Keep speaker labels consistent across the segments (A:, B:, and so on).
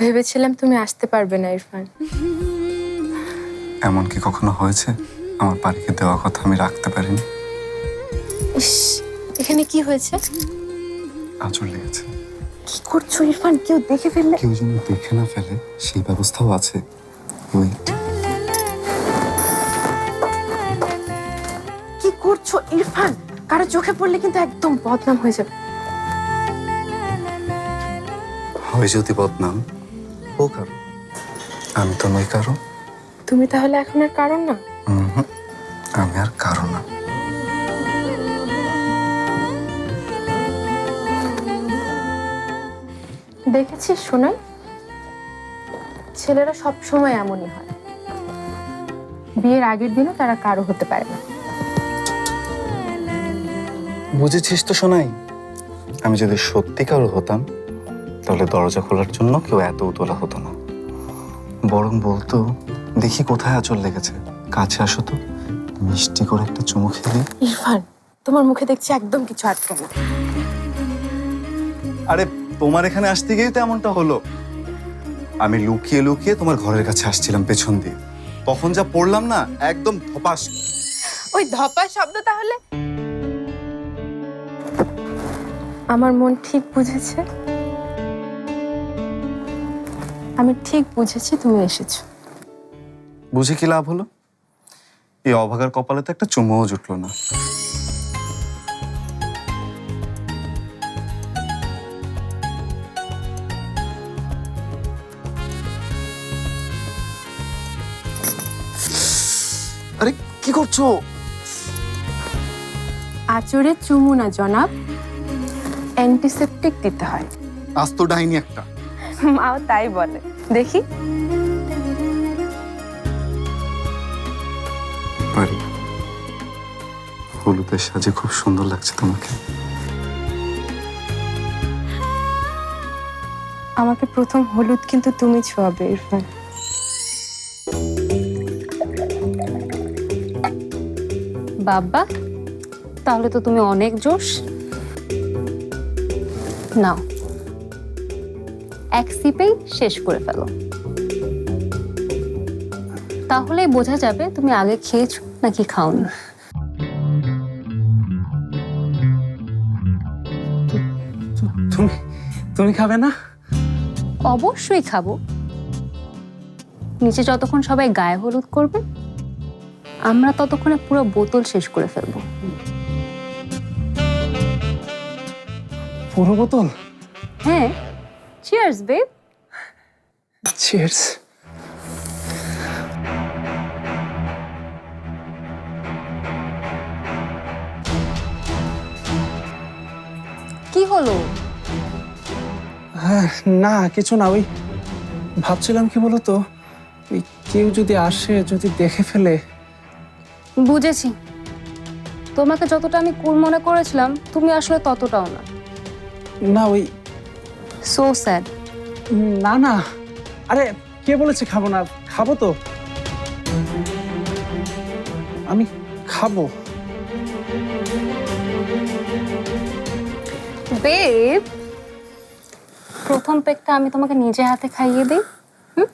A: ভেবেছিলাম তুমি আসতে পারবে না ইরফান।
B: এমন কি কখনো হয়েছে? আমার বাড়িকে দেওয়া কথা আমি রাখতে পারিনি।
A: ইস এখানে কি হয়েছে?
B: আঁচড় লেগেছে
A: কি করছ ইরফান? কেউ দেখে ফেললে?
B: কেউ যেন দেখে না ফেলে সেই ব্যবস্থাও আছে। ওয়েট
A: কি করছ ইরফান? কারও চোখে পড়লে কিন্তু একদম বদনাম হয়ে যাবে।
B: হয় যদি বদনাম ও কারও আমি তো নই কারও
A: তুমি তাহলে এখন আর কারণ না?
B: আমি আর কারও না।
A: দেখেছিস শোনাই ছেলেরা সব সময় এমনই হয়। বিয়ের আগের দিনও তারা কারও হতে পারে না।
B: বুঝেছিস তো শোনাই আমি যদি সত্যি কারও হতাম তাহলে দরজা খোলার জন্য কেউ এত উতলা হতো না। বরং বলতো দেখি কোথায় আঁচল লেগেছে। কাছে আসো তো। মিষ্টি করে একটা চুমু খেলে
A: ইরফান তোমার মুখে দেখছি একদম কিছু আটকে না
B: আরে তোমার এখানে আসতে গিয়েই তো এমনটা হলো। আমি লুকিয়ে লুকিয়ে তোমার ঘরের কাছে আসছিলাম পেছন দিয়ে। তখন যা পড়লাম না একদম ধপাস।
A: ওই ধপা শব্দ তাহলে? আমার মন ঠিক বুঝেছে? আমি ঠিক বুঝেছি তুমি এসেছ।
B: বুঝে কি লাভ হলো? এই অভাগার কপালে তো একটা চুমুও জুটলো না। আরে কি করছ?
A: আচরে চুমু না জনাব অ্যান্টিসেপটিক দিতে হয়।
B: আজ তো ডাইনি একটা।
A: মাও তাই বলে। দেখি।
B: পারি। হলুদের সাজে খুব সুন্দর লাগছে তোমাকে।
A: আমাকে প্রথম হলুদ কিন্তু তুমি ছোঁয়াবে ইরফান।
C: বাবা তাহলে তো তুমি অনেক জোশ। নাও। এক সিপেই শেষ করে ফেলো। তাহলেই বোঝা যাবে তুমি আগে খেয়েছো নাকি খাওনি।
D: তুমি তুমি খাবে না?
C: অবশ্যই খাব। নিচে যতক্ষণ সবাই গায়ে হলুদ করবে আমরা ততক্ষণে পুরো বোতল শেষ করে ফেলব।
D: পুরো বোতল?
C: হ্যাঁ। চিয়ার্স বেব
D: চিয়ার্স
C: কি হলো?
D: হ্যাঁ না কিছু না ওই ভাবছিলাম কি বলতো ওই কেউ যদি আসে যদি দেখে ফেলে।
C: বুঝেছি। তোমাকে যতটা আমি কুল মনে করেছিলাম তুমি আসলে ততটাও না।
D: না ওই
C: সো স্যাড
D: না না। আরে কে বলেছে খাব না? খাব তো। আমি খাব।
C: বেব প্রথম পেকটা আমি তোমাকে নিজে হাতে খাইয়ে দিই হুম?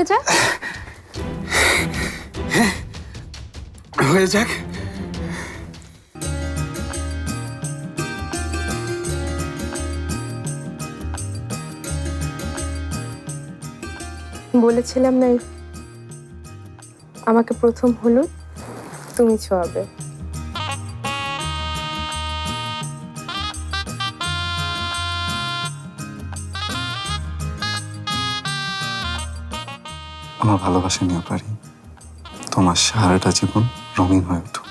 C: হয়ে যায়
D: হয়ে যাক।
A: বলেছিলাম না আমাকে প্রথম হলুদ তুমি ছোঁয়াবে।
B: আমার ভালোবাসা নিয়ে পারি। তোমার সারাটা জীবন রঙিন হয়ে উঠুক।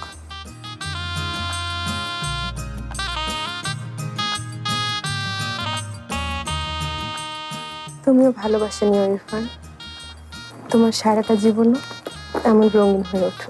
A: তুমিও ভালোবাসা নিও, ইরফান। তোমার সারাটা জীবনও এমন রঙিন হয়ে ওঠো